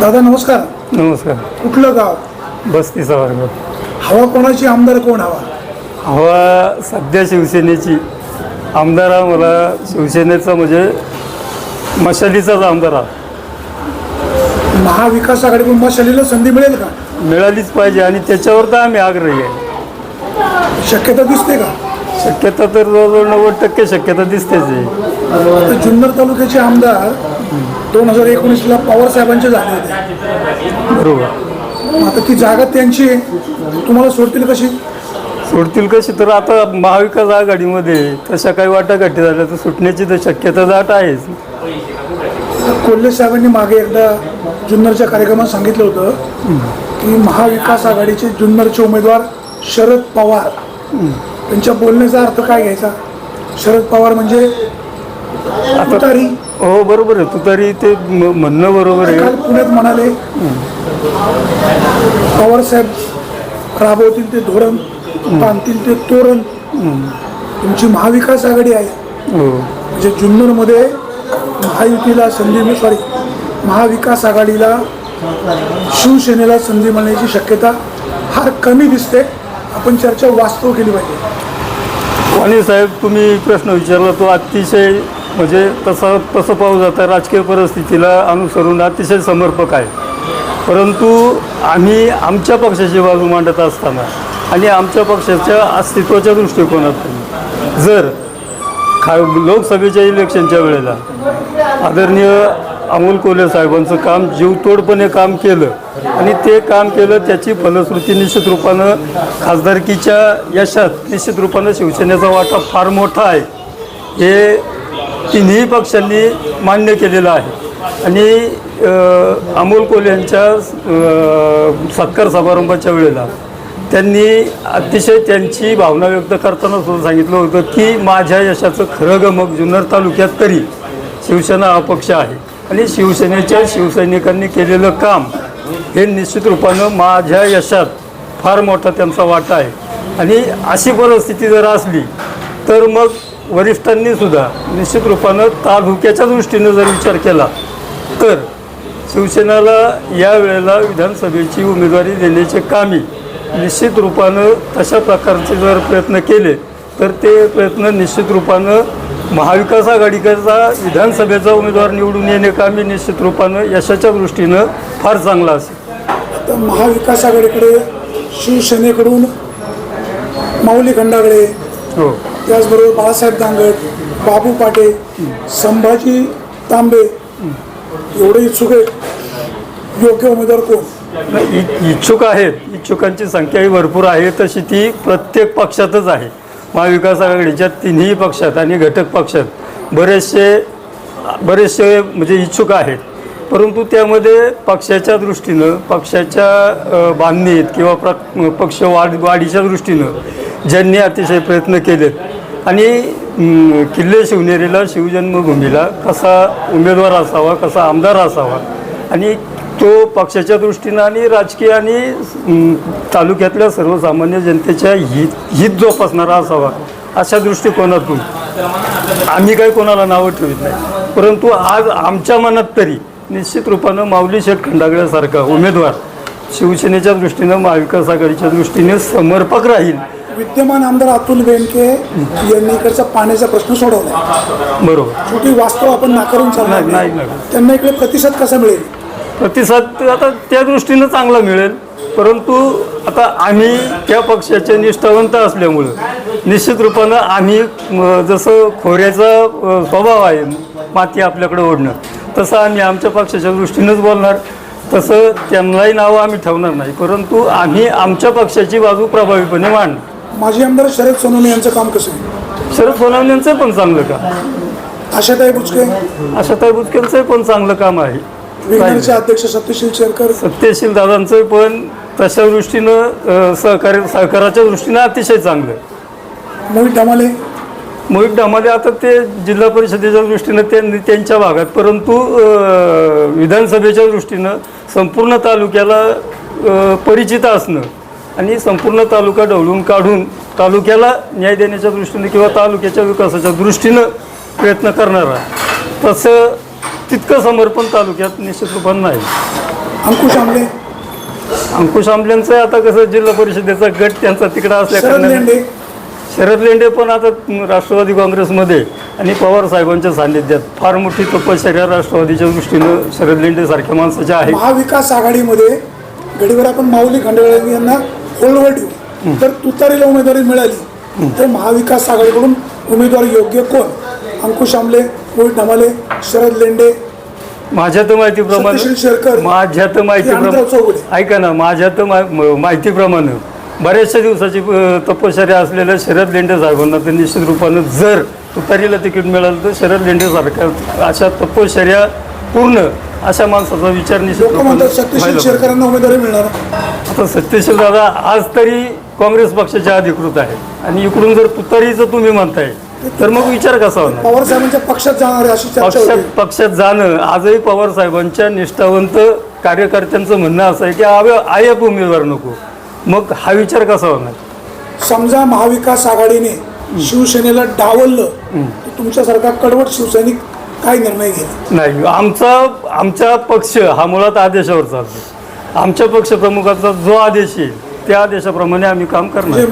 दादा नमस्कार. नमस्कार. कुठलं गाव? बस्तीचा वर्ग हवा कोणाची आमदार कोण हवा? हवा सध्या शिवसेनेची. आमदार हा मला शिवसेनेचा म्हणजे मशालीचाच आमदार हा. महाविकास आघाडीकडून मशालीला संधी मिळेल का? मिळालीच पाहिजे आणि त्याच्यावर तर आम्ही आग्रही आहे. शक्यता दिसते का? शक्यता तर जवळजवळ नव्वद टक्के शक्यता दिसतेच आहे. तर जुन्नर तालुक्याचे आमदार दोन हजार एकोणीसला पवार साहेबांचे झाले होते. बरोबर. आता ती जागा त्यांची आहे. तुम्हाला सोडतील कशी? सोडतील कशी? तर आता महाविकास आघाडीमध्ये तशा काही वाटाघाटी झाल्या तर सुटण्याची तर शक्यता दाट आहेच. कोल्हे साहेबांनी मागे एकदा जुन्नरच्या कार्यक्रमात सांगितलं होतं की महाविकास आघाडीचे जुन्नरचे उमेदवार शरद पवार. त्यांच्या बोलण्याचा अर्थ काय घ्यायचा? शरद पवार म्हणजे तुतारी. हो बरोबर आहे. तू तरी ते म्हणणं बरोबर आहे. काल पुण्यात म्हणाले पवार साहेब राबवतील ते धोरण बांधतील ते तोरण. तुमची महाविकास आघाडी आहे. हो. म्हणजे जुन्नरमध्ये महायुतीला संधी सॉरी महाविकास आघाडीला शिवसेनेला संधी मिळण्याची शक्यता फार कमी दिसते. आपण चर्चा वास्तव केली पाहिजे. आणि साहेब तुम्ही प्रश्न विचारला तो अतिशय म्हणजे तसं तसं पाहू जाता राजकीय परिस्थितीला अनुसरून अतिशय समर्पक आहे. परंतु आम्ही आमच्या पक्षाची बाजू मांडत असताना आणि आमच्या पक्षाच्या अस्तित्वाच्या दृष्टिकोनातून जर खा लोकसभेच्या इलेक्शनच्या वेळेला आदरणीय अमोल कोल्हे साहेबांचं काम जीवतोडपणे काम केलं आणि ते काम केलं त्याची फलश्रुती निश्चित रूपानं खासदारकीच्या यशात निश्चित रूपानं शिवसेनेचा वाटा फार मोठा आहे. हे तिन्ही पक्षांनी मान्य केलेलं आहे. आणि अमोल कोल यांच्या सत्कार समारंभाच्या वेळेला त्यांनी अतिशय त्यांची भावना व्यक्त करताना सुद्धा सांगितलं होतं की माझ्या यशाचं खरं गमक जुन्नर तालुक्यात तरी शिवसेना हा पक्ष आहे. आणि शिवसेनेच्या शिवसैनिकांनी केलेलं काम हे निश्चित रूपानं माझ्या यशात फार मोठा त्यांचा वाटा आहे. आणि अशी परिस्थिती जर असली तर मग वरिष्ठांनी सुद्धा निश्चित रूपानं तालुक्याच्या दृष्टीनं जर विचार केला तर शिवसेनेला या वेळेला विधानसभेची उमेदवारी देण्याचे कामी निश्चित रूपानं तशा प्रकारचे जर प्रयत्न केले तर ते प्रयत्न निश्चित रूपानं महाविकास आघाडीकरता विधानसभेचा उमेदवार निवडून येणे कामी निश्चित रूपानं यशाच्या दृष्टीनं फार चांगला असेल. तर महाविकास आघाडीकडे शिवसेनेकडून माऊली खंडाकडे हो. त्याचबरोबर बाळासाहेब दांगट बाबू पाटे संभाजी तांबे एवढे इच्छुक आहेत. योग्य उमेदवार कोण? इच्छुक आहेत. इच्छुकांची संख्याही भरपूर आहे तशी ती प्रत्येक पक्षातच आहे. महाविकास आघाडीच्या तिन्ही पक्षात आणि घटक पक्षात बरेचसे बरेचसे म्हणजे इच्छुक आहेत. परंतु त्यामध्ये पक्षाच्या दृष्टीनं पक्षाच्या बांधणीत किंवा प्र पक्ष वाढ वाढीच्या दृष्टीनं ज्यांनी अतिशय प्रयत्न केलेत आणि किल्ले शिवनेरीला शिवजन्मभूमीला कसा उमेदवार असावा कसा आमदार असावा आणि तो पक्षाच्या दृष्टीनं आणि राजकीय आणि तालुक्यातल्या सर्वसामान्य जनतेच्या हित हित जोपासणारा असावा अशा दृष्टिकोनातून. आम्ही काही कोणाला नावं ठेवत नाही. परंतु आज आमच्या मनात तरी निश्चित रूपानं माऊली शेठ खंडागळ्यासारखा उमेदवार शिवसेनेच्या दृष्टीनं महाविकास आघाडीच्या दृष्टीने समर्पक राहील विद्यमान आमदार अतुल बेनके यांनी इकडचा पाण्याचा प्रश्न सोडवला. बरोबर. छोटी वास्तव आपण नाकारून चालणार नाही, नाही. नाही, नाही. त्यांना इकडे प्रतिसाद कसा मिळेल? प्रतिसाद आता त्या दृष्टीनं चांगला मिळेल. परंतु आता आम्ही त्या पक्षाचे निष्ठावंत असल्यामुळं निश्चित रूपानं आम्ही म, जसं खोऱ्याचा अ, स्वभाव आहे माती आपल्याकडे ओढणं तसं आम्ही आमच्या पक्षाच्या दृष्टीनंच बोलणार. तसं त्यांनाही नावं आम्ही ठेवणार नाही. परंतु आम्ही आमच्या पक्षाची बाजू प्रभावीपणे मांडणार. माजी आमदार शरद सोनवणे यांचं काम कसं आहे? शरद सोनवण्यांचं पण चांगलं काम. आशाताई बुचके? आशाताई बुचकेंचं पण चांगलं काम आहे. विज्ञानचे अध्यक्ष सत्यशील शेरकर? सत्यशील दादांचं पण तशा दृष्टीनं अ, सहकार्य सहकाराच्या दृष्टीनं अतिशय चांगलं आहे. मोहित ढमाले? मोहित डामाले आता ते जिल्हा परिषदेच्या दृष्टीनं त्यांनी त्यांच्या भागात परंतु अ, विधानसभेच्या दृष्टीनं संपूर्ण तालुक्याला अ, परिचित असणं आणि संपूर्ण तालुका ढवळून काढून तालुक्याला न्याय देण्याच्या दृष्टीनं किंवा तालुक्याच्या विकासाच्या दृष्टीनं प्रयत्न करणारा तसं तितकं समर्पण तालुक्यात निश्चित रूपानं नाही. अंकुश आमले अंकुश आंबलेंचं आता कसं जिल्हा परिषदेचा गट त्यांचा तिकडं असल्या शरद कारणाने. लेंडे. शरद लेंडे पण आता राष्ट्रवादी काँग्रेसमध्ये आणि पवार साहेबांच्या सान्निध्यात फार मोठी तपश्चर्या राष्ट्रवादीच्या दृष्टीनं शरद लेंडे सारख्या माणसाच्या आहे महाविकास आघाडीमध्ये घडीवर आपण माऊली खंडेवाळे यांना होल्डवर ठेवू तर तुतारीला उमेदवारी मिळाली. तर महाविकास आघाडीकडून उमेदवार योग्य कोण? अंकुश आमले रोहित ढमाले शरद लेंडे माझ्या तर माहितीप्रमाणे माझ्या तर. माहितीप्रमाणे ऐका ना माझ्या तर माहितीप्रमाणे बऱ्याचशा दिवसाची तपश्चर्या असलेल्या शरद लेंडे साहेबांना तर निश्चित रूपानं जर तुतारीला तिकीट मिळालं तर शरद लेंडे सारख्या अशा तपश्चर्या पूर्ण अशा माणसाचा विचार निश्चित लोक म्हणतात सत्यशील व्हायला पाहिजे. शेरकरांना उमेदवारी मिळणार. आता सत्यशील दादा आज तरी काँग्रेस पक्षाचे अधिकृत आहे आणि इकडून जर तुतारीचं तुम्ही म्हणताय तर मग विचार कसा होणार? पवार साहेबांच्या पक्षात जाणार आहे अशी चर्चा पक्षात होती. पक्षात जाणं आजही पवार साहेबांच्या निष्ठावंत कार्यकर्त्यांचं म्हणणं असं आहे की आवे आयप उमेदवार नको. मग हा विचार कसा होणार? समजा महाविकास आघाडीने शिवसेनेला डावललं तर तुमच्यासारखा कडवट शिवसैनिक काय निर्णय घेईल नाही. आमचा आमचा पक्ष हा मुळात आदेशावर चालतो आमच्या पक्षप्रमुखाचा जो आदेश येईल त्या आदेशाप्रमाणे आम्ही काम करणार.